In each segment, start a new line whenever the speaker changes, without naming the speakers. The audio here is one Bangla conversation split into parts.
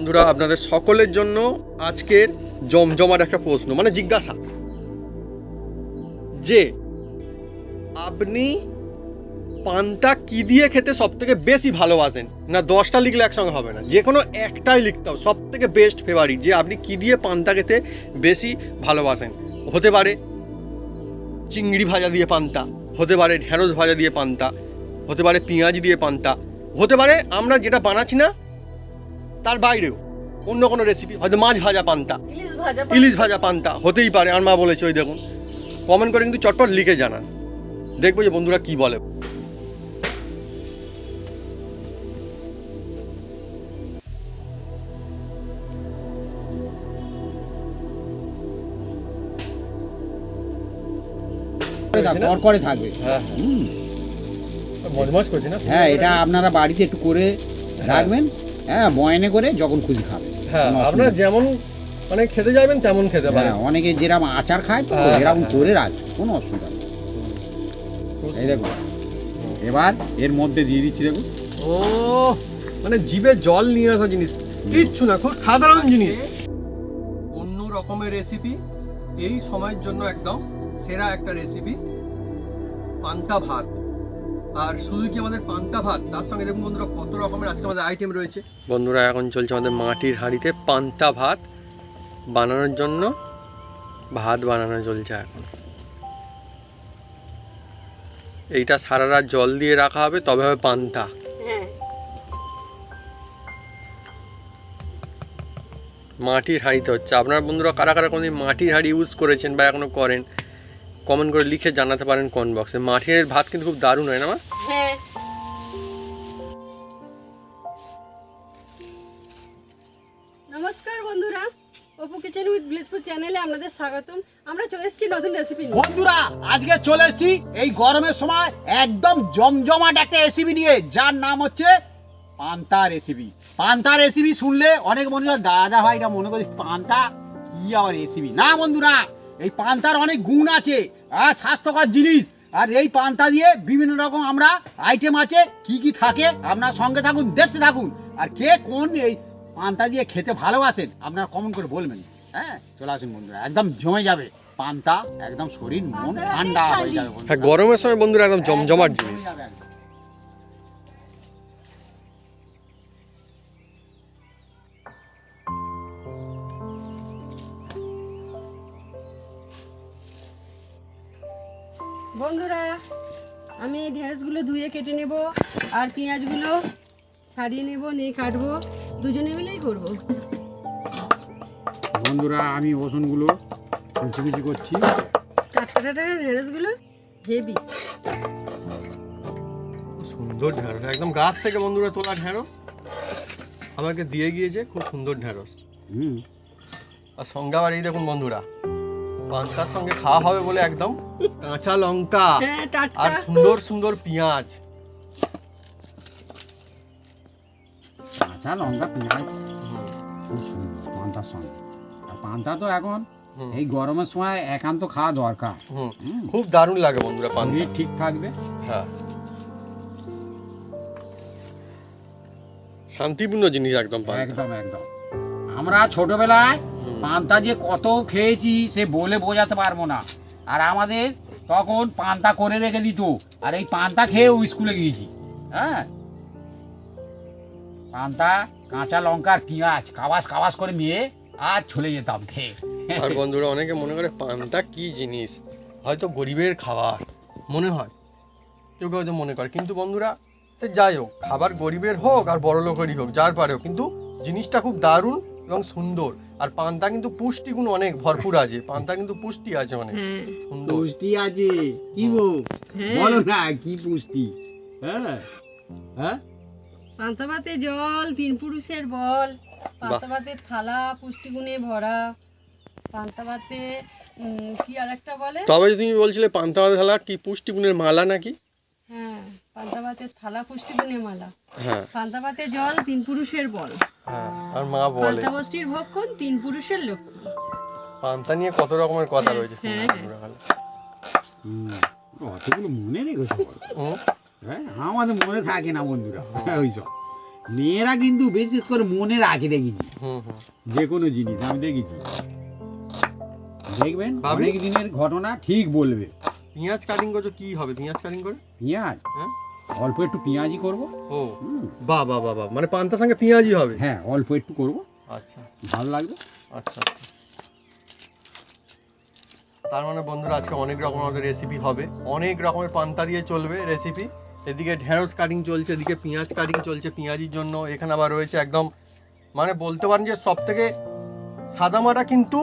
বন্ধুরা, আপনাদের সকলের জন্য আজকের জমজমার একটা প্রশ্ন মানে জিজ্ঞাসা। যে, আপনি পান্তা কি দিয়ে খেতে সব থেকে বেশি ভালোবাসেন? না, দশটা লিখলে একসঙ্গে হবে না। যে কোনো একটাই লিখতে হবে সব থেকে বেস্ট ফেভারিট যে আপনি কি দিয়ে পান্তা খেতে বেশি ভালোবাসেন। হতে পারে চিংড়ি ভাজা দিয়ে পান্তা, হতে পারে ঢেঁড়স ভাজা দিয়ে পান্তা, হতে পারে পেঁয়াজ দিয়ে পান্তা, হতে পারে আমরা যেটা বানাচ্ছি না তার বাইরেও অন্য কোনো রেসিপি হয়তো মাছ ভাজা পান্তা।
ইলিশ ভাজা
পান্তা। হতেই পারে আর মা বলেছে ওই দেখুন। কমেন্ট করে কিন্তু চটপট লিখে জানান। দেখব যে বন্ধুরা কি বলে।
করে থাকবে।
হ্যাঁ না?
হ্যাঁ এটা আপনারা বাড়িতে একটু করে রাখবেন। হ্যাঁ বয়নে করে যখন খুশি খাবেন
হ্যাঁ আপনারা যেমন মানে খেতে যাবেন তেমন খেতে পারেন।
হ্যাঁ অনেকে যেরকম আচার খায় তো
হ্যাঁ,
এরকম
হ্যাঁ।
করে রাখবে কোনো অসুবিধা নেই। এই দেখুন। এবার এর মধ্যে দিয়ে দিচ্ছি দেখুন।
ও মানে জিভে জল নিয়ে আসা জিনিস। কিচ্ছু না খুব সাধারণ জিনিস। অন্য রকমের রেসিপি এই সময়ের জন্য একদম সেরা একটা রেসিপি পান্তা ভাত। আর শুধু কি আমাদের পান্তা ভাত তার সঙ্গে দেখুন বন্ধুরা কত রকমের আজকে আমাদের আইটেম রয়েছে। বন্ধুরা এখন চলছে আমাদের মাটির হাঁড়িতে পান্তা ভাত বানানোর জন্য। ভাত বানানো চলছে এখন। এইটা সারা রাত জল দিয়ে রাখা হবে তবে হবে পান্তা।
হ্যাঁ।
মাটির হাঁড়িতে হচ্ছে। আপনার বন্ধুরা কারা কারা কোনোদিন মাটির হাঁড়ি ইউজ করেছেন বা এখনও করেন কমেন্ট করে লিখে জানাতে পারেন কোন বক্সে মাঠের ভাত কিন্তু খুব দারুণ হয় না মা?
হ্যাঁ। নমস্কার বন্ধুরা অপু কিচেন উইথ ব্লিজপুর চ্যানেলে আপনাদের স্বাগতম। আমরা চলে এসেছি নতুন রেসিপি নিয়ে।
বন্ধুরা আজকে চলে এসেছি এই গরমের সময় একদম জমজমাট একটা রেসিপি নিয়ে যার নাম হচ্ছে পান্তা রেসিপি পান্তা রেসিপি শুনলে অনেক বন্ধুরা দাদা ভাইরা মনে করি পান্তা কি আবার রেসিপি না বন্ধুরা এই পান্তার অনেক গুণ আছে। আর স্বাস্থ্যকর জিনিস। আর এই পান্তা দিয়ে বিভিন্ন রকম আমরা আইটেম আছে কি কি থাকে আপনার সঙ্গে থাকুন দেখতে থাকুন। আর কে কোন এই পান্তা দিয়ে খেতে ভালোবাসেন আপনারা কমন করে বলবেন। হ্যাঁ চলে আসুন বন্ধুরা একদম জমে যাবে পান্তা একদম শরীর মন ঠান্ডা হয়ে যাবে
হ্যাঁ গরমের সময় বন্ধুরা একদম জমজমাট জিনিস।
বন্ধুরা আমি এই ঢেঁড়সগুলো ধুয়ে কেটে নেব আর পেঁয়াজগুলো ছাড়িয়ে নেব নিয়ে কাটবো। দুজনে মিলেই করব।
বন্ধুরা আমি ওষুধগুলো কুচি করছি।
টাটকা টাটকা ঢেঁড়সগুলো হেভি
খুব সুন্দর ঢেঁড়স একদম গাছ থেকে বন্ধুরা তোলা ঢেঁড়স। আমাকে দিয়ে গিয়েছে খুব সুন্দর ঢেঁড়স।
হুম।
আর সঙ্গে আবার এই দেখুন বন্ধুরা পান্তার সঙ্গে খাওয়া হবে বলে একদম। কাঁচা লঙ্কা
হ্যাঁ
আর সুন্দর সুন্দর পেঁয়াজ।
কাঁচা লঙ্কা পেঁয়াজ। খুব পান্তার সঙ্গে। পান্তা তো এখন এই গরমের সময় একান্ত খাওয়া দরকার।
হুম।
হুম।
খুব দারুণ লাগে বন্ধুরা পান্তা।
ঠিক থাকবে।
হ্যাঁ। শান্তিপূর্ণ জিনিস একদম
একদম একদম। আমরা ছোটবেলায়। পান্তা যে কত খেয়েছি, সে বলে বোঝাতে পারব না। আর আমাদের তখন পান্তা করে রেখে দিত। আর এই পান্তা খেয়ে খেয়েও স্কুলে গিয়েছি। হ্যাঁ? পান্তা, কাঁচা লঙ্কা আর পেঁয়াজ কাবাস কাবাস করে নিয়ে আর চলে যেতাম খেয়ে।
আর বন্ধুরা, অনেকে মনে করে পান্তা কি জিনিস? হয়তো গরিবের খাবার, মনে হয়। কেউ কেউ হয়তো মনে করে। কিন্তু বন্ধুরা, সে যাই হোক, খাবার গরিবের হোক আর বড় লোকেরই হোক, যার পারে হোক, কিন্তু জিনিসটা খুব দারুণ এবং সুন্দর। আর পান্তা কিন্তু পুষ্টিগুণ অনেক ভরপুর আছে। পান্তা কিন্তু পুষ্টি আছে অনেক। সুন্দর।
পুষ্টি আছে। কি গো
হ্যাঁ
বলো না কি পুষ্টি? হ্যাঁ? হ্যাঁ?
পান্তা ভাতে জল তিন পুরুষের বল। পান্তা ভাতের থালা পুষ্টিগুণে ভরা। পান্তা ভাতে কি আর একটা বলে?
তবে তুমি বলছিলে পান্তা ভাত থালা কি পুষ্টিগুণের মালা নাকি?
হ্যাঁ পান্তা ভাতের থালা মালা।
হ্যাঁ।
পান্তা ভাতে জল তিন পুরুষের বল।
হ্যাঁ আর মা বলে।
পান্তা বষ্টির ভক্ষণ তিন পুরুষের লক্ষণ।
পান্তা নিয়ে কত রকমের কথা রয়েছে
হ্যাঁ,
হুম, অতগুলো মনে। হ্যাঁ আমাদের মনে থাকে না বন্ধুরা ওইসব মেয়েরা কিন্তু বিশেষ করে মনে রাখে দেখেছি
হুম হুম।
যে কোনো জিনিস আমি দেখেছি। দেখবেন? অনেক দিনের ঘটনা ঠিক বলবে।
পেঁয়াজ কাটিং করছ কি হবে পেঁয়াজ কাটিং করে?
পেঁয়াজ?
হ্যাঁ?
অল্প একটু পেঁয়াজি করব।
ও বাহ বাহ বাহ মানে পান্তার সঙ্গে পেঁয়াজই হবে?
হ্যাঁ অল্প একটু করব।
আচ্ছা।
ভালো লাগবে।
আচ্ছা আচ্ছা। তার মানে বন্ধুরা আজকে অনেক রকম আমাদের রেসিপি হবে। অনেক রকমের পান্তা দিয়ে চলবে রেসিপি এদিকে ঢেঁড়স কাটিং চলছে এদিকে পেঁয়াজ কাটিং চলছে পেঁয়াজির জন্য। এখানে আবার রয়েছে একদম মানে বলতে পারেন যে সব থেকে সাদামাটা কিন্তু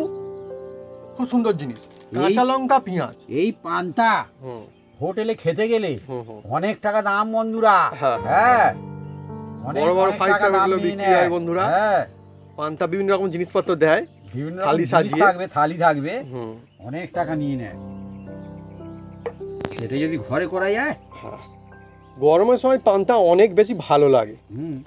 খুব সুন্দর জিনিস। কাঁচা লঙ্কা পেঁয়াজ।
এই পান্তা হোটেলে খেতে গেলে অনেক টাকা দাম বন্ধুরা।
হ্যাঁ।
হ্যাঁ।
বড় বড় star দামগুলো
নিয়ে
বিক্রি হয়। বন্ধুরা।
হ্যাঁ।
পান্তা বিভিন্ন রকম জিনিসপত্র দেয়।
বিভিন্ন
থালি সাজিয়ে।
থাকবে থালি থাকবে।
হুম।
অনেক টাকা নিয়ে নেয়। এটা যদি ঘরে করা যায়।
হ্যাঁ। গরমের সময় পান্তা অনেক বেশি ভালো লাগে।
হুম।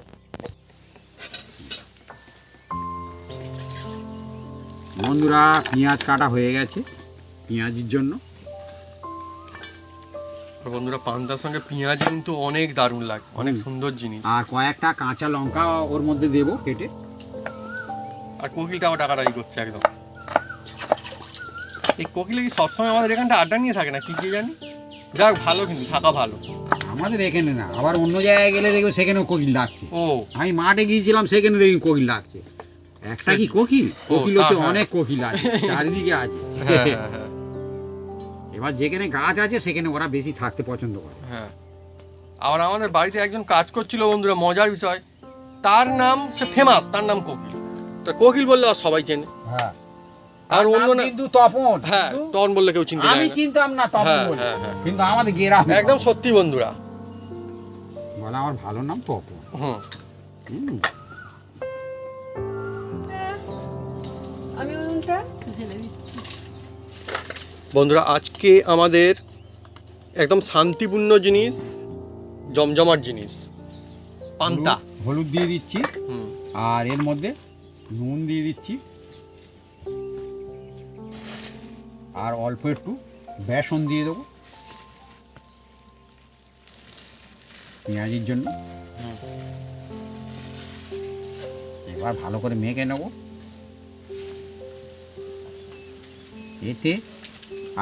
বন্ধুরা পেঁয়াজ কাটা হয়ে গেছে। পেঁয়াজির জন্য।
বন্ধুরা পান্তার সঙ্গে পেঁয়াজ কিন্তু অনেক দারুণ লাগে অনেক সুন্দর জিনিস।
আর কয়েকটা কাঁচা লঙ্কা ওর মধ্যে দেবো কেটে।
আর কোকিলটা আবার টাকাটাই করছে একদম। এই কোকিলে কি সবসময় আমাদের এখানটা আড্ডা নিয়ে থাকে না? কি কি জানি। যাক ভালো কিন্তু থাকা ভালো।
আমাদের এখানে না আবার অন্য জায়গায় গেলে দেখবে সেখানেও কোকিল ডাকছে।
ও।
আমি মাঠে গিয়েছিলাম সেখানে দেখি কোকিল ডাকছে। একটা কি কোকিল? কোকিল হচ্ছে
হ্যাঁ।
অনেক কোকিল আছে চারিদিকে আছে।
হ্যাঁ হ্যাঁ, হ্যাঁ।
এবার যেখানে গাছ আছে সেখানে ওরা বেশি থাকতে পছন্দ করে।
হ্যাঁ। আবার আমাদের বাড়িতে একজন কাজ করছিল বন্ধুরা মজার বিষয়। তার নাম সে ফেমাস তার নাম কোকিল। তা কোকিল বললে আর সবাই চেনে।
হ্যাঁ।
আর
আর
অন্য না
কিন্তু তপন।
হ্যাঁ তখন বললে কেউ চিনতে
আমি চিনতাম না তপন
হ্যাঁ
বলে।
হ্যাঁ হ্যাঁ।
কিন্তু আমাদের গেরাম
একদম সত্যি বন্ধুরা।
বলে আমার ভালো নাম তপন।
হুম।
হুম।
আমি উনুনটা ঢেলে দিচ্ছি
বন্ধুরা আজকে আমাদের একদম শান্তিপূর্ণ জিনিস জমজমাট জিনিস। পান্তা।
হলুদ- হলুদ দিয়ে দিচ্ছি। আর এর মধ্যে নুন দিয়ে দিচ্ছি। আর অল্প একটু বেসন দিয়ে দেবো। পেঁয়াজের জন্য। এবার ভালো করে মেখে নেব। এতে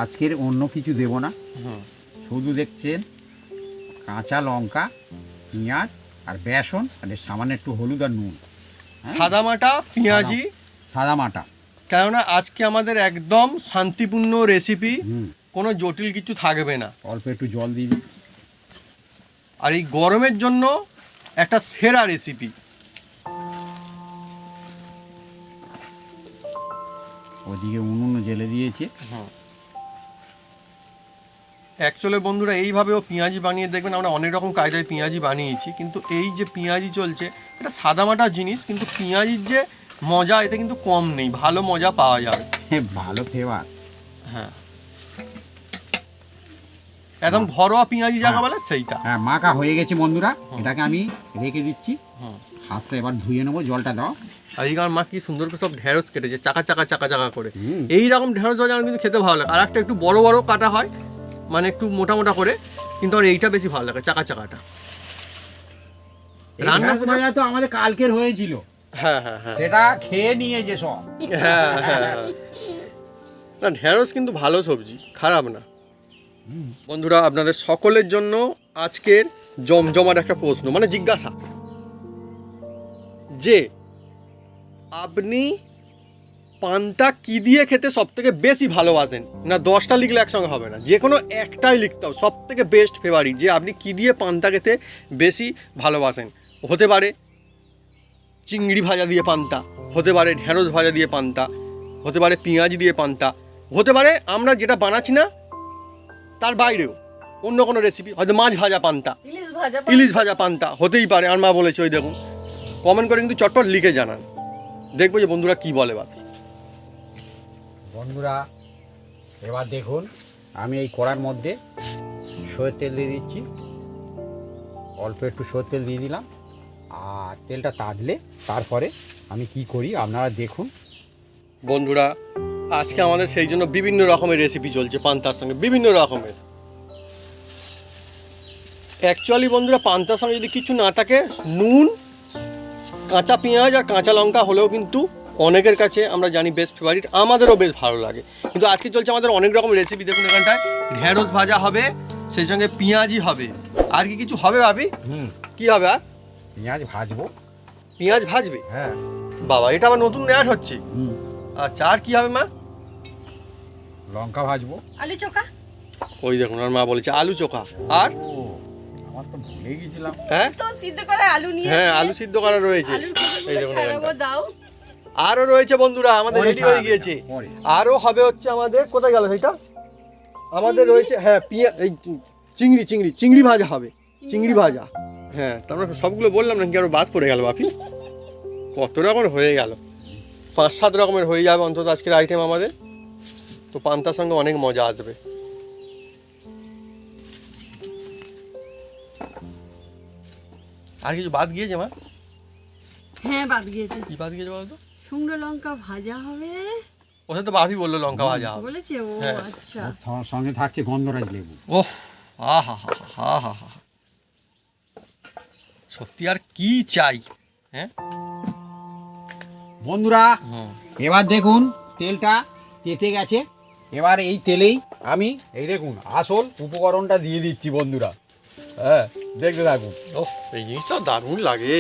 আজকের অন্য কিছু দেব না। শুধু দেখছেন কাঁচা লঙ্কা পেঁয়াজ আর বেসন আর সামান্য একটু হলুদ আর নুন। হ্যাঁ?
সাদামাটা পেঁয়াজি?
সাদা মাটা।
কেননা আজকে আমাদের একদম শান্তিপূর্ণ রেসিপি কোনো জটিল কিছু থাকবে না।
অল্প একটু জল দিই
আর এই গরমের জন্য একটা সেরা রেসিপি
ওদিকে উনুন জেলে দিয়েছে।
অ্যাকচুয়ালি বন্ধুরা এইভাবেও পেঁয়াজি বানিয়ে দেখবেন আমরা অনেক রকম কায়দায় পেঁয়াজি বানিয়েছি। কিন্তু এই যে পেঁয়াজি চলছে এটা সাদামাটা জিনিস কিন্তু পেঁয়াজির যে মজা এতে কিন্তু কম নেই। ভালো মজা পাওয়া যাবে।
ভালো ফ্লেভার।
হ্যাঁ। একদম ঘরোয়া পেঁয়াজি জায়গা
হ্যাঁ।
বলে সেইটা।
হ্যাঁ মাখা হয়ে গেছে বন্ধুরা। এটাকে আমি রেখে দিচ্ছি। হাতটা এবার ধুয়ে নেব জলটা দাও।
আর এই মা কি সুন্দর করে সব ঢেঁড়স কেটেছে চাকা চাকা চাকা চাকা করে।
হুম।
এই রকম ঢেঁড়স ভাজা কিন্তু খেতে ভালো লাগে। আর একটা একটু বড় বড় কাটা হয় মানে একটু মোটা মোটা করে কিন্তু আমার এইটা বেশি ভালো লাগে চাকা চাকাটা। রান্না
ভাজা তো আমাদের কালকের হয়েছিল।
হ্যাঁ হ্যাঁ হ্যাঁ।
সেটা খেয়ে নিয়েছে সব।
হ্যাঁ হ্যাঁ হ্যাঁ। না ঢেঁড়স কিন্তু ভালো সবজি খারাপ না। বন্ধুরা আপনাদের সকলের জন্য আজকের জমজমাট একটা প্রশ্ন মানে জিজ্ঞাসা। যে আপনি পান্তা কি দিয়ে খেতে সব থেকে বেশি ভালোবাসেন? না দশটা লিখলে একসঙ্গে হবে না। যে কোনো একটাই লিখতে হবে সব থেকে বেস্ট ফেভারিট যে আপনি কি দিয়ে পান্তা খেতে বেশি ভালোবাসেন। হতে পারে চিংড়ি ভাজা দিয়ে পান্তা হতে পারে ঢেঁড়স ভাজা দিয়ে পান্তা হতে পারে পেঁয়াজ দিয়ে পান্তা হতে পারে আমরা যেটা বানাচ্ছি না তার বাইরেও অন্য কোনো রেসিপি হয়তো মাছ ভাজা পান্তা
ইলিশ ভাজা
পান্তা হতেই পারে আর মা বলেছে ওই দেখুন। কমেন্ট করে কিন্তু চটপট লিখে জানান। দেখব যে বন্ধুরা কি বলে বাকি
বন্ধুরা, এবার দেখুন, আমি এই কড়ার মধ্যে সয়ের তেল দিয়ে দিচ্ছি। অল্প একটু সয়ের তেল দিয়ে দিলাম। আর তেলটা তাদলে তারপরে আমি কি করি, আপনারা দেখুন।
বন্ধুরা, আজকে আমাদের সেই জন্য বিভিন্ন রকমের রেসিপি চলছে পান্তার সঙ্গে, বিভিন্ন রকমের। অ্যাকচুয়ালি বন্ধুরা, পান্তার সঙ্গে যদি কিছু না থাকে, নুন, কাঁচা পেঁয়াজ আর কাঁচা লঙ্কা হলেও কিন্তু অনেকের কাছে আমরা জানি বেস্ট ফেভারিট আমাদেরও বেশ ভালো লাগে। কিন্তু আজকে চলছে আমাদের অনেক রকম রেসিপি দেখুন এখানটায়। ঢেঁড়স ভাজা হবে সেই সঙ্গে পেঁয়াজি হবে। আর কি কিছু হবে ভাবি?
হুম।
কি হবে আর?
পেঁয়াজ ভাজবো।
পেঁয়াজ ভাজবে?
হ্যাঁ।
বাবা এটা আবার নতুন অ্যাড হচ্ছে। আচ্ছা আর কি হবে মা?
লঙ্কা ভাজবো।
আলু চোখা?
ওই দেখুন আর মা বলেছে আলু চোখা। আর?
আমার তো ভুলে গেছিলাম।
হ্যাঁ?
তো সিদ্ধ করে আলু নিয়ে
হ্যাঁ আলু সিদ্ধ করা রয়েছে। এই দেখুন
দাও।
আরও রয়েছে বন্ধুরা আমাদের রেডি হয়ে গিয়েছে।
পরে।
আরও হবে হচ্ছে আমাদের কোথায় গেল সেটা আমাদের রয়েছে হ্যাঁ পিয়া এই চিংড়ি চিংড়ি চিংড়ি ভাজা হবে চিংড়ি ভাজা। হ্যাঁ তারপরে সবগুলো বললাম নাকি আরও বাদ পড়ে গেল বাপি? কত রকমের হয়ে গেল। পাঁচ সাত রকমের হয়ে যাবে অন্তত আজকের আইটেম আমাদের। তো পান্তার সঙ্গে অনেক মজা আসবে। আর কিছু বাদ গিয়েছে মা?
হ্যাঁ বাদ গিয়েছে।
কি বাদ গিয়েছে বলতো?
শুকনো লঙ্কা ভাজা হবে।
ওটা তো বাপি বলল লঙ্কা ভাজা হবে।
বলেছে ও
হ্যাঁ।
আচ্ছা।
সঙ্গে থাকছে গন্ধরাজ লেবু।
ওহ আহা হা হা হা হা সত্যি আর কি চাই হ্যাঁ?
বন্ধুরা
হুম।
এবার দেখুন তেলটা তেতে গেছে। এবার এই তেলেই আমি এই দেখুন আসল উপকরণটা দিয়ে দিচ্ছি বন্ধুরা। হ্যাঁ দেখতে থাকুন।
ও এই জিনিসটা দারুণ লাগে।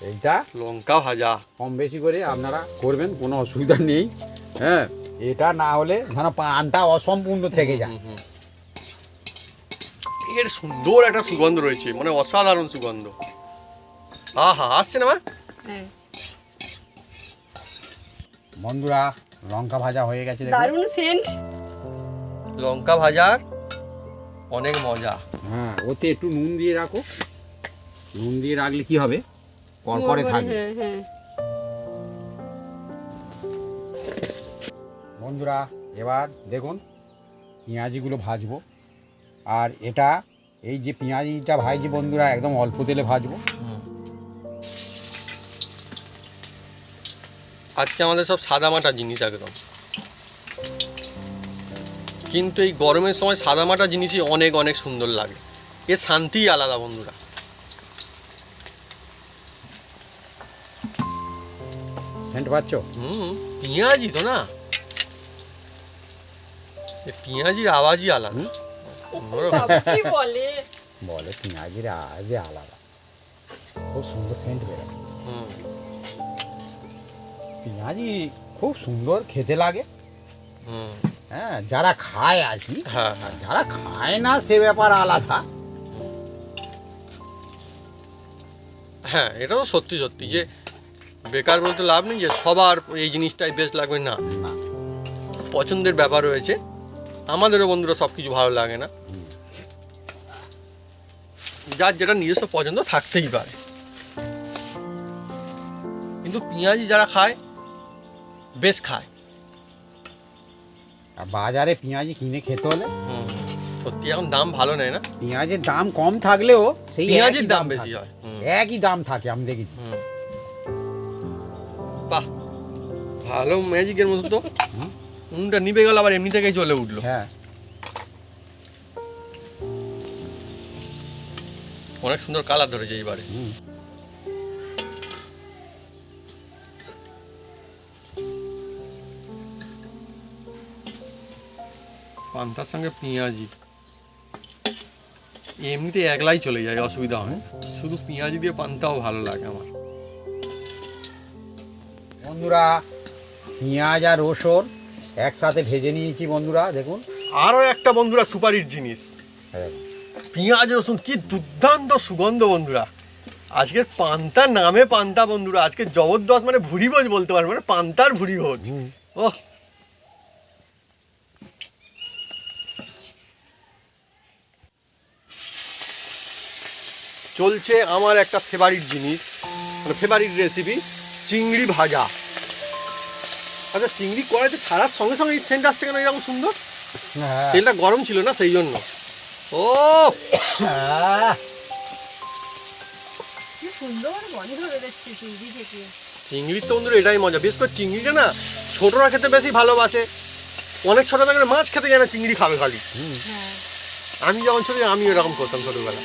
এইটা
লঙ্কা ভাজা।
কম বেশি করে আপনারা করবেন কোনো অসুবিধা নেই। হ্যাঁ এটা না হলে যেন পানটা অসম্পূর্ণ থেকে যায়।
এর সুন্দর একটা সুগন্ধ রয়েছে মানে অসাধারণ সুগন্ধ। আহা আসছে না মা?
হ্যাঁ।
বন্ধুরা লঙ্কা ভাজা হয়ে গেছে
দারুণ সেন্ট
লঙ্কা ভাজার অনেক মজা।
হ্যাঁ ওতে একটু নুন দিয়ে রাখো। নুন দিয়ে রাখলে কি হবে? কড়কড়ে থাকবে।
হ্যাঁ হ্যাঁ।
বন্ধুরা এবার দেখুন পেঁয়াজিগুলো ভাজবো। আর এটা এই যে পেঁয়াজিটা ভাজছি বন্ধুরা একদম অল্প তেলে ভাজবো।
আজকে আমাদের সব সাদামাটা জিনিস একদম। কিন্তু এই গরমের সময় সাদামাটা জিনিসই অনেক অনেক সুন্দর লাগে। এর শান্তিই আলাদা বন্ধুরা।
সেন্ট পাচ্ছ
হুম পেঁয়াজি তো না পেঁয়াজির আওয়াজই আলাদা
বলে
বলে পেঁয়াজির আজে আলাদা খুব সুন্দর সেন্ট বেরোয়
হুম
পেঁয়াজি খুব সুন্দর খেতে লাগে
হুম
হ্যাঁ যারা খায় আর কি
হ্যাঁ হ্যাঁ
যারা খায় না সে ব্যাপার আলাদা
হ্যাঁ এটা তো সত্যি সত্যি যে বেকার বলতে লাভ নেই যে সবার এই জিনিসটাই বেশ লাগবে।
না।
পছন্দের ব্যাপার রয়েছে। আমাদেরও বন্ধুরা সব কিছু ভালো লাগে না। যার যেটা নিজস্ব পছন্দ থাকতেই পারে। কিন্তু পেঁয়াজি যারা খায় বেশ খায়।
আর বাজারে পেঁয়াজি কিনে খেতে হলে?
সত্যি এখন দাম ভালো নেয় না।
পেঁয়াজের দাম কম থাকলেও সেই
পেঁয়াজির দাম বেশি হয়।
একই দাম থাকে আমি দেখেছি।
হুম। বাহ ভালো ম্যাজিকের মতো তো।
হুম।
উনুনটা নিভে গেল আবার এমনি থেকেই চলে উঠল।
হ্যাঁ।
অনেক সুন্দর কালার ধরেছে এইবারে।
হুম।
পান্তার সঙ্গে পেঁয়াজি। এমনিতে একলাই চলে যায় অসুবিধা হয় শুধু পেঁয়াজি দিয়ে পান্তাও ভালো লাগে আমার।
বন্ধুরা পেঁয়াজ আর রসুন একসাথে ভেজে নিয়েছি বন্ধুরা দেখুন।
আরও একটা বন্ধুরা সুপারির জিনিস।
হ্যাঁ।
পেঁয়াজ রসুন কি দুর্দান্ত সুগন্ধ বন্ধুরা। আজকের পান্তা নামে পান্তা বন্ধুরা আজকে জবরদস্ত মানে ভুড়ি ভোজ বলতে পারব মানে পান্তার ভুড়ি ভোজ ওহ। চলছে আমার একটা ফেভারিট জিনিস মানে ফেভারিট রেসিপি চিংড়ি ভাজা। আচ্ছা চিংড়ি কড়াইতে ছাড়ার সঙ্গে সঙ্গে এই সেন্ট আসছে কেন? এরকম সুন্দর?
হ্যাঁ।
তেলটা গরম ছিল না সেই জন্য। ও!
আহ,
কি সুন্দর গন্ধ বেরোচ্ছে চিংড়ি থেকে।
চিংড়ির তো বন্ধুরা এটাই মজা। বিশেষ করে চিংড়িটা না ছোটরা খেতে বেশি ভালোবাসে। অনেক ছোট থাকলে মাছ খেতে যায় না চিংড়ি খাবে খালি।
হ্যাঁ।
আমি যখন ছোট আমি এরকম করতাম ছোটোবেলা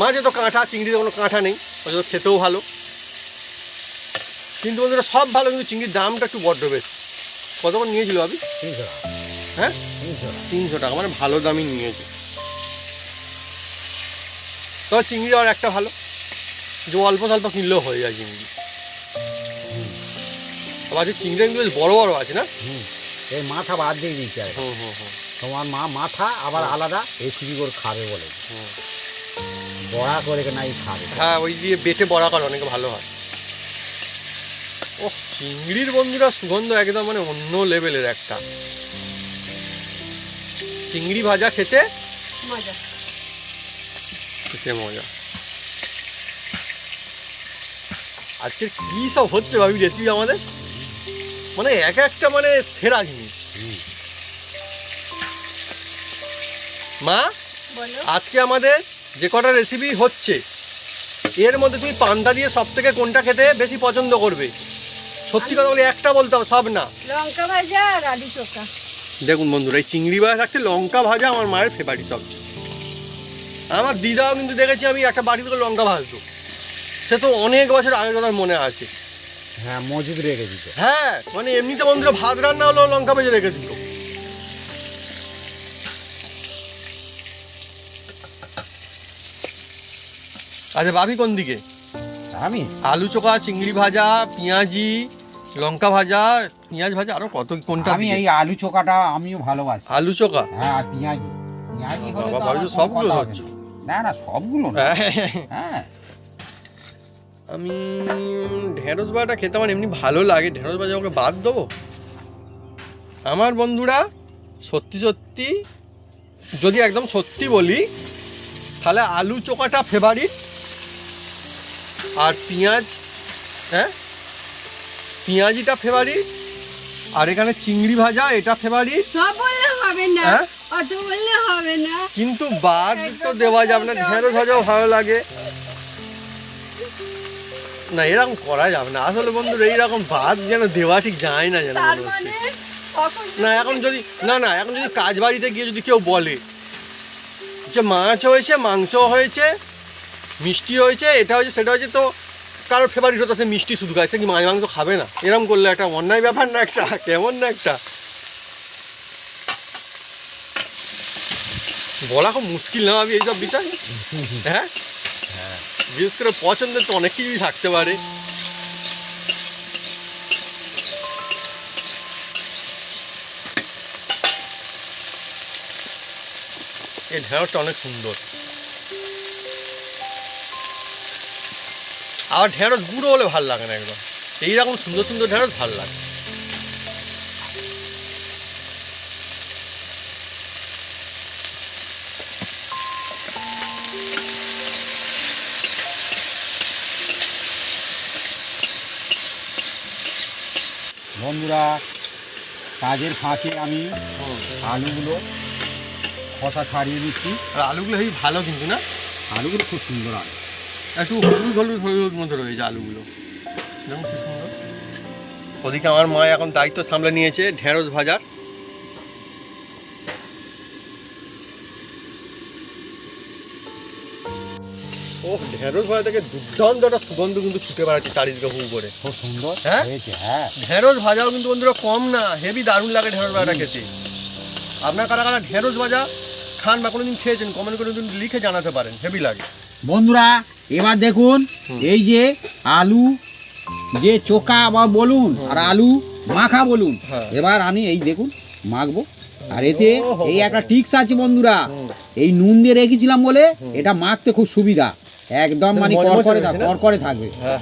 মাঝে তো কাঁঠা চিংড়িতে কোনো কাঁঠা নেই অথচ খেতেও ভালো। কিন্তু বন্ধুরা সব ভালো কিন্তু চিংড়ির দামটা একটু বড্ড বেশি। কত করে নিয়েছিল আপনি
তিনশো
হ্যাঁ?
তিনশো টাকা।
তিনশো টাকা মানে ভালো দামই নিয়েছে। তবে চিংড়ি আর একটা ভালো। যে অল্প স্বল্প কিনলেও হয়ে যায় চিংড়ি। আবার যে চিংড়ি বেশ বড় বড় আছে না?
এই মাথা বাদ দিয়ে দিচ্ছে আর
হুম হুম হুম।
তোমার মা মাথা আবার আলাদা এসিবি করে খাবে বলে। বড়া করে নাই খাবে?
হ্যাঁ ওই দিয়ে বেটে বড়া করে অনেক ভালো হয়। ও চিংড়ির বন্ধুরা সুগন্ধ একদম মানে অন্য লেভেলের একটা। চিংড়ি ভাজা খেতে?
মজা।
খেতে মজা। আজকে কি সব হচ্ছে ভাবি রেসিপি আমাদের? মানে এক একটা মানে সেরা জিনিস। মা আজকে আমাদের যে কটা রেসিপি হচ্ছে এর মধ্যে তুমি পান্তা দিয়ে সব থেকে কোনটা খেতে বেশি পছন্দ করবে? সত্যি কথা বলে একটা বলতে হবে সব না।
লঙ্কা ভাজা আর আলু চোখা।
দেখুন বন্ধুরা এই চিংড়ি ভাজা থাকতে লঙ্কা ভাজা আমার মায়ের ফেভারিট সবজি আমার দিদাও কিন্তু দেখেছি আমি একটা বাড়ি থেকে লঙ্কা ভাজতো সে তো অনেক বছর আগের কথা মনে আছে।
হ্যাঁ মজুদ রেখে দিতে।
হ্যাঁ মানে এমনিতে বন্ধুরা ভাত রান্না হলো লঙ্কা ভেজে রেখে দিত। আচ্ছা ভাবি কোন দিকে?
আমি?
আলু চোখা চিংড়ি ভাজা পেঁয়াজি লঙ্কা ভাজা পেঁয়াজ ভাজা আরও কত কোনটা
আমি এই আলু চোকাটা আমিও ভালোবাসি।
আলু চোকা
হ্যাঁ আর পেঁয়াজি। পেঁয়াজি হলে
বাবা, সবগুলো ধরছো।
না। না সবগুলো না। হ্যাঁ।
আমি ঢেঁড়স ভাজাটা খেতে আমার এমনি ভালো লাগে। ঢেঁড়স ভাজা ওকে বাদ দেবো? আমার বন্ধুরা সত্যি সত্যি যদি একদম সত্যি বলি তাহলে আলু চোকাটা ফেভারিট আর পেঁয়াজ হ্যাঁ? পেঁয়াজিটা ফেভারিট আর এখানে চিংড়ি ভাজা এটা ফেভারিট
সব বললে হবে না।
হ্যাঁ?
অত বললে হবে না।
কিন্তু বাদ তো দেওয়া যাবে না ঢেঁড়স ভাজাও ভালো লাগে। না এরকম করা যাবে না। আসলে বন্ধুরা এইরকম বাদ যেন দেওয়া ঠিক যায় না যেন
তার
মনে হচ্ছে।
মানে কখন
না এখন যদি না না এখন যদি কাজ বাড়িতে গিয়ে যদি কেউ বলে যে মাছ হয়েছে মাংস হয়েছে মিষ্টি হয়েছে এটা হয়েছে সেটা হয়েছে তো কারোর ফেভারিট হতো সে মিষ্টি শুধু খায় কি মাছ মাংস খাবে না? এরকম করলে একটা অন্যায় ব্যাপার না একটা? কেমন না একটা? বলা খুব মুশকিল না আমি এইসব বিষয়? হ্যাঁ? বিশেষ করে পছন্দের তো অনেক কিছুই থাকতে পারে। এই ঢেঁড়সটা অনেক সুন্দর। আবার ঢেঁড়স গুঁড়ো হলে ভালো লাগে না একদম। এইরকম সুন্দর সুন্দর ঢেঁড়স ভালো লাগে।
বন্ধুরা কাজের ফাঁকে আমি আলুগুলো খসা ছাড়িয়ে দিচ্ছি।
আর আলুগুলো হেবি ভালো কিন্তু না?
আলুগুলো খুব সুন্দর আলু।
একটু হলুদ হলুদ হলুদ মতো রয়েছে আলুগুলো। দেখুন কি সুন্দর। ওদিকে আমার মা এখন দায়িত্ব সামলে নিয়েছে ঢেঁড়স ভাজার ও ঢেঁড়স ভাজা থেকে দুর্দান্ত একটা সুগন্ধ কিন্তু ছুটে বেড়াচ্ছে চারিদিকে হু করে।
খুব সুন্দর
হ্যাঁ?
হ্যাঁ।
ঢেঁড়স ভাজাও কিন্তু বন্ধুরা কম না হেভি দারুণ লাগে ঢেঁড়স ভাজাটা খেতে। আপনার কারা কারা ঢেঁড়স ভাজা খান বা কোনোদিন খেয়েছেন কমেন্ট করে কিন্তু লিখে জানাতে পারেন হেভি লাগে।
বন্ধুরা এবার দেখুন এই যে আলু যে চোকা বা বলুন আর আলু মাখা বলুন
হ্যাঁ।
এবার আমি এই দেখুন মাখবো। আর এতে এই একটা টিক্স আছে বন্ধুরা এই নুন দিয়ে রেখেছিলাম বলে এটা মাখতে খুব সুবিধা। একদম মানে করকরে? করকরে থাকবে
হ্যাঁ।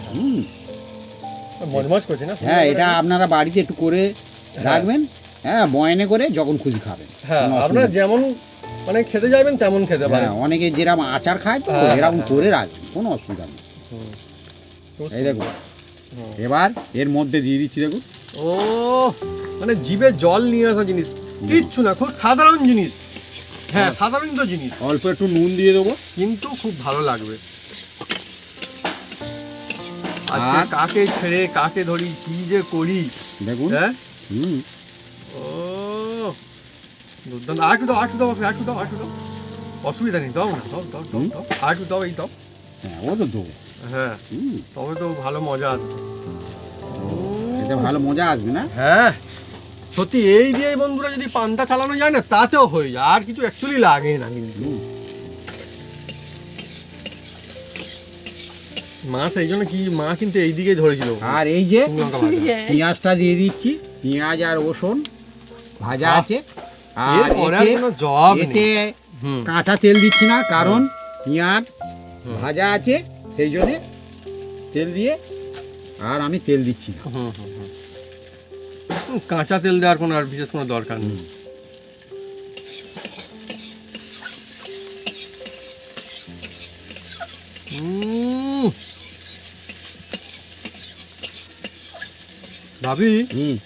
হ্যাঁ এটা আপনারা বাড়িতে একটু করে রাখবেন হ্যাঁ বয়নে করে যখন খুশি খাবেন।
হ্যাঁ আপনারা যেমন মানে খেতে যাবেন তেমন খেতে
নেই।
পারেন।
হ্যাঁ অনেকে যেরকম আচার খায় তো
হ্যাঁ,
এরকম
হ্যাঁ।
করে রাখবেন কোনো অসুবিধা নেই। এই দেখুন এবার এর মধ্যে দিয়ে দিচ্ছি দেখুন
ও মানে জিভে জল নিয়ে আসা জিনিস কিচ্ছু না খুব সাধারণ জিনিস। হ্যাঁ সাধারণ তো জিনিস।
অল্প একটু নুন দিয়ে দেবো।
কিন্তু খুব ভালো লাগবে। আজকে? কাকে ছেড়ে কাকে ধরি কি যে করি
দেখুন।
হ্যাঁ?
হুম।
ও দুর্দান্ত। দাও দাও দাও দাও। অসুবিধা নেই দাও না দাও দাও দাও। দাও দাও এই দাও।
হ্যাঁ ও তো দেবো
হ্যাঁ তবে তো ভালো মজা আসবে।
এটা ভালো মজা আসবে না?
হ্যাঁ। সত্যি এই দিয়ে বন্ধুরা যদি পান্তা চালানো যায় না তাতেও হয়ে যায়। আর কিছু অ্যাকচুয়ালি লাগে না কিন্তু।
হুম।
মা সেই জন্য কি মা কিন্তু এই দিকে ধরেছিল।
আর এই যে। পেঁয়াজটা দিয়ে দিচ্ছি। পেঁয়াজ আর রসুন ভাজা আছে। আর এতে কাঁচা তেল দিচ্ছি না কারণ পেঁয়াজ ভাজা আছে সেই জন্যে তেল দিয়ে আর আমি তেল দিচ্ছি না।
কাঁচা তেল দেওয়ার কোনো আর বিশেষ কোনো দরকার নেই। ভাবি
হুম।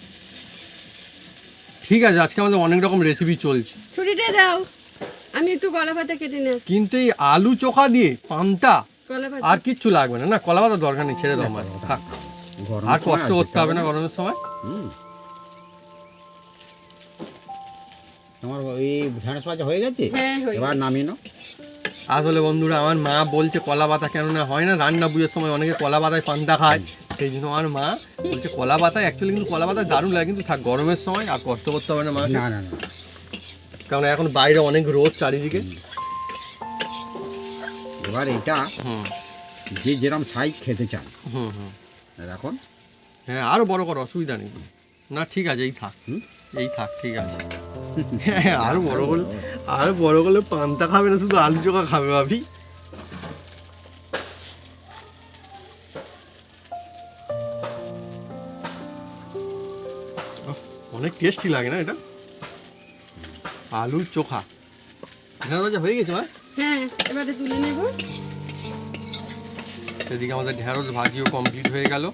ঠিক আছে আজকে আমাদের অনেক রকম রেসিপি চলছে।
ছুরিটা দাও। আমি একটু কলা পাতা কেটে নেব।
কিন্তু এই আলু চোখা দিয়ে পান্তা আর কিচ্ছু লাগবে না না কলা পাতা দরকার নেই ছেড়ে দাও মা থাক। আর কষ্ট করতে হবে না গরমের সময়?
হুম। তোমার ঢেঁড়স ভাজা হয়ে গেছে?
হ্যাঁ
এবার নামিয়ে নাও।
আসলে বন্ধুরা আমার মা বলছে কলা পাতা কেন না হয় না রান্না বুঝের সময় অনেকে কলা পাতায় পান্তা খায়। সেই জন্য আমার মা বলছে কলা পাতা অ্যাকচুয়ালি কিন্তু কলা পাতা দারুণ লাগে কিন্তু থাক গরমের সময় আর কষ্ট করতে হবে না মা।
না না না।
কারণ এখন বাইরে অনেক রোদ চারিদিকে।
এবার এটা যে যেরকম সাইজ খেতে চান।
হুম হুম।
এখন?
হ্যাঁ আরও বড় করো অসুবিধা নেই। না ঠিক আছে এই থাক? এই থাক ঠিক আছে। হ্যাঁ আরও বড় করলে আরও বড় করলে পান্তা খাবে না শুধু আলু চোখা খাবে ভাবি। অনেক টেস্টি লাগে না এটা? আলুর চোখা। ঢেঁড়স ভাজা হয়ে গেছে
হ্যাঁ এবারে তুলে নেব।
সেদিকে আমাদের ঢেঁড়স ভাজিও কমপ্লিট হয়ে গেল।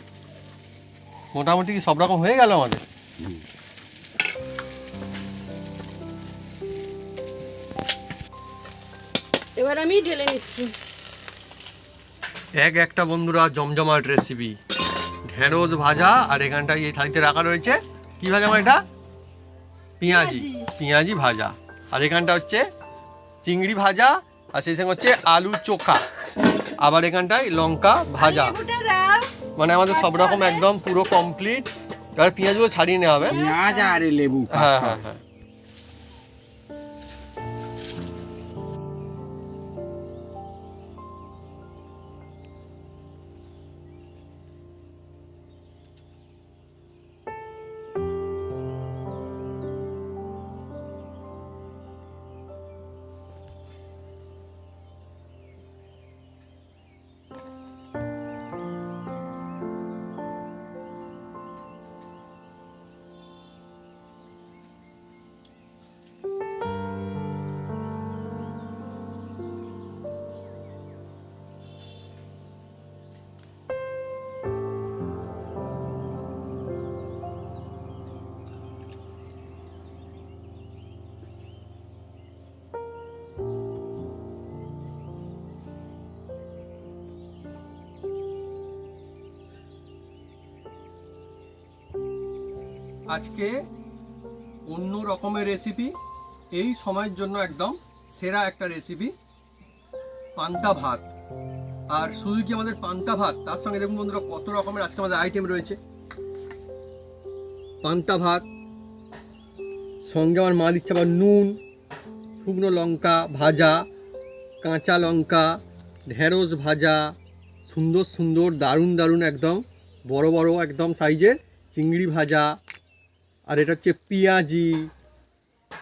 মোটামুটি সব রকম হয়ে গেল আমাদের?
এবার আমি ঢেলে নিচ্ছি।
এক একটা বন্ধুরা জমজমাট রেসিপি ঢেঁড়স ভাজা আর এখানটায় এই থালিতে রাখা রয়েছে। কি ভাজা মানে এটা? পেঁয়াজি। পেঁয়াজি। ভাজা। আর এখানটা হচ্ছে চিংড়ি ভাজা আর সেই সঙ্গে হচ্ছে আলু চোখা। আবার এখানটায় লঙ্কা ভাজা। মানে আমাদের সব রকম একদম পুরো কমপ্লিট এবার পেঁয়াজগুলো ছাড়িয়ে নেওয়া হবে।
পেঁয়াজ আর লেবু।
হ্যাঁ হ্যাঁ হ্যাঁ। আজকে অন্য রকমের রেসিপি এই সময়ের জন্য একদম সেরা একটা রেসিপি পান্তা ভাত। আর শুধু কি আমাদের পান্তা ভাত? তার সঙ্গে দেখুন বন্ধুরা, কত রকমের আজকে আমাদের আইটেম রয়েছে। পান্তা ভাত, সঙ্গে আমার মা দিচ্ছে আবার নুন, শুকনো লঙ্কা ভাজা, কাঁচা লঙ্কা, ঢেঁড়স ভাজা, সুন্দর সুন্দর, দারুণ দারুণ একদম, বড় বড় একদম সাইজের চিংড়ি ভাজা আর এটা হচ্ছে পেঁয়াজি।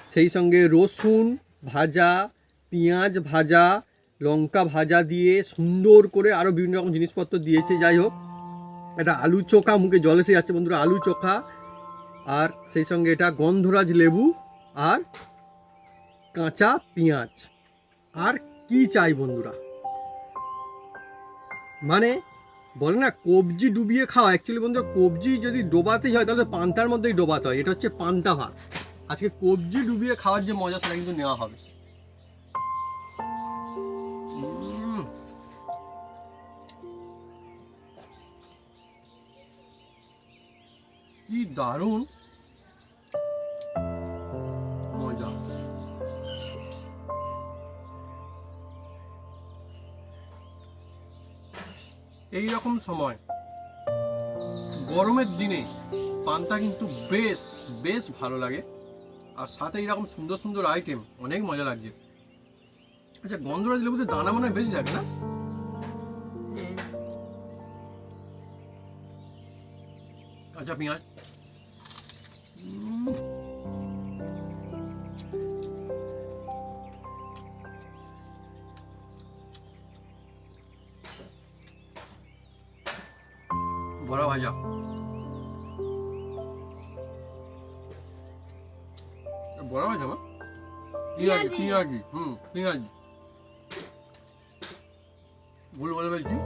সেই সঙ্গে রসুন ভাজা, পেঁয়াজ ভাজা, লঙ্কা ভাজা দিয়ে সুন্দর করে আরও বিভিন্ন রকম জিনিসপত্র দিয়েছে। যাই হোক, এটা আলু চোখা, মুখে জল এসে যাচ্ছে বন্ধুরা, আলু চোখা। আর সেই সঙ্গে এটা গন্ধরাজ লেবু আর কাঁচা পেঁয়াজ। আর কি চাই বন্ধুরা? মানে বলে না, কবজি ডুবিয়ে খাওয়া। অ্যাকচুয়ালি বন্ধু কবজি যদি ডোবাতেই হয়, তাহলে পান্তার মধ্যেই ডোবাতে হয়। এটা হচ্ছে পান্তা ভাত। আজকে কবজি ডুবিয়ে খাওয়ার যে মজা, সেটা কিন্তু নেওয়া হবে। কি দারুণ! এই রকম সময়। গরমের দিনে পান্তা কিন্তু বেশ বেশ ভালো লাগে। আর সাথে এইরকম সুন্দর সুন্দর আইটেম অনেক মজা লাগছে। আচ্ছা গন্ধটা দিলে বোধহয় দানা মনে হয় বেশি থাকে না?
হ্যাঁ।
আচ্ছা পেঁয়াজ। ভাজা বড়া ভাজা বা পেঁয়াজি
পেঁয়াজি।
হুম পেঁয়াজি ভুল বলে ফেলছি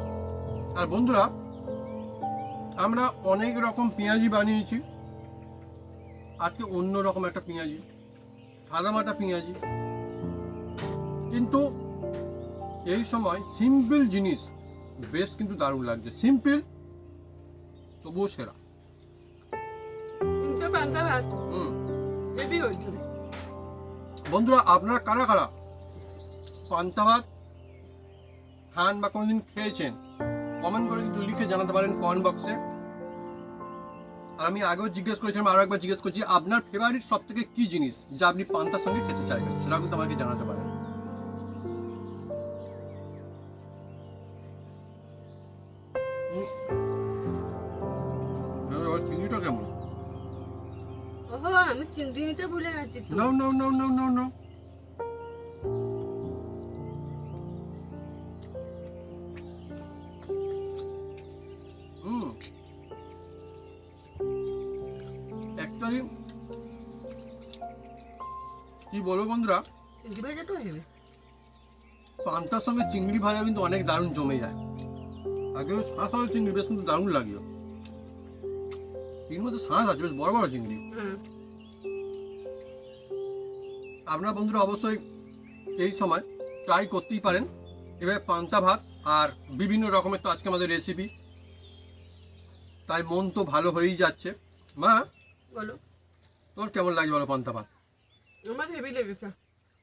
আর বন্ধুরা আমরা অনেক রকম পেঁয়াজি বানিয়েছি আজকে অন্য রকম একটা পেঁয়াজি সাদা মাটা পেঁয়াজি কিন্তু এই সময় সিম্পল জিনিস বেশ কিন্তু দারুণ লাগছে সিম্পল তবুও সেরা বন্ধুরা আপনারা কারা কারা পান্তা ভাত খান বা কোনোদিন খেয়েছেন কমেন্ট করে কিন্তু লিখে জানাতে পারেন কমেন্ট বক্সে আর আমি আগেও জিজ্ঞেস করেছিলাম আরও একবার জিজ্ঞেস করছি আপনার ফেভারিট সব থেকে কি জিনিস যা আপনি পান্তার সঙ্গে খেতে চাইবেন? সেটা কিন্তু আমাকে জানাতে পারেন
নিতে ভুলে তো।
No, no, no, no, no, no. কি বলব বন্ধুরা?
চিংড়ি ভাজাটাও হেভি
পান্তার সঙ্গে চিংড়ি ভাজা কিন্তু অনেক দারুণ জমে যায়। আগে শাঁস চিংড়ি বেশ কিন্তু দারুণ লাগল। এর মধ্যে শাঁস আছে বেশ বড় বড় চিংড়ি। আপনারা বন্ধুরা অবশ্যই এই সময় ট্রাই করতেই পারেন। এভাবে পান্তা ভাত আর বিভিন্ন রকমের তো আজকে আমাদের রেসিপি তাই মন তো ভালো হয়েই যাচ্ছে। মা
বলো।
তোর কেমন লাগছে বলো পান্তা ভাত?
আমার হেভি লেগেছে।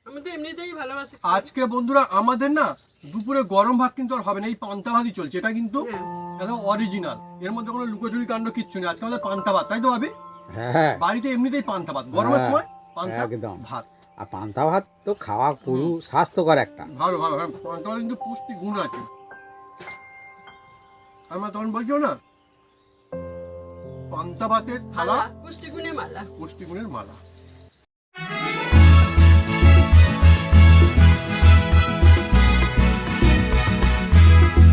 আমি তো এমনিতেই ভালোবাসি।
আজকে বন্ধুরা আমাদের না দুপুরে গরম ভাত কিন্তু আর হবে না এই পান্তা ভাতই চলছে। এটা কিন্তু
হ্যাঁ।
একদম অরিজিনাল এর মধ্যে কোনো লুকোচুরি কাণ্ড কিচ্ছু নেই। আজকে আমাদের পান্তা ভাত তাই তো ভাবি?
হ্যাঁ।
বাড়িতে এমনিতেই পান্তা ভাত। গরমের
হ্যাঁ,
সময় পান্তা
একদম।
ভাত।
আর পান্তা ভাত তো খাওয়া পুরো স্বাস্থ্যকর একটা।
ভালো ভালো হ্যাঁ পান্তা ভাত কিন্তু পুষ্টি গুণ আছে। আমার তখন বলছো না পান্তা ভাতের থালা
পুষ্টি গুণের মালা।
পুষ্টিগুণের মালা।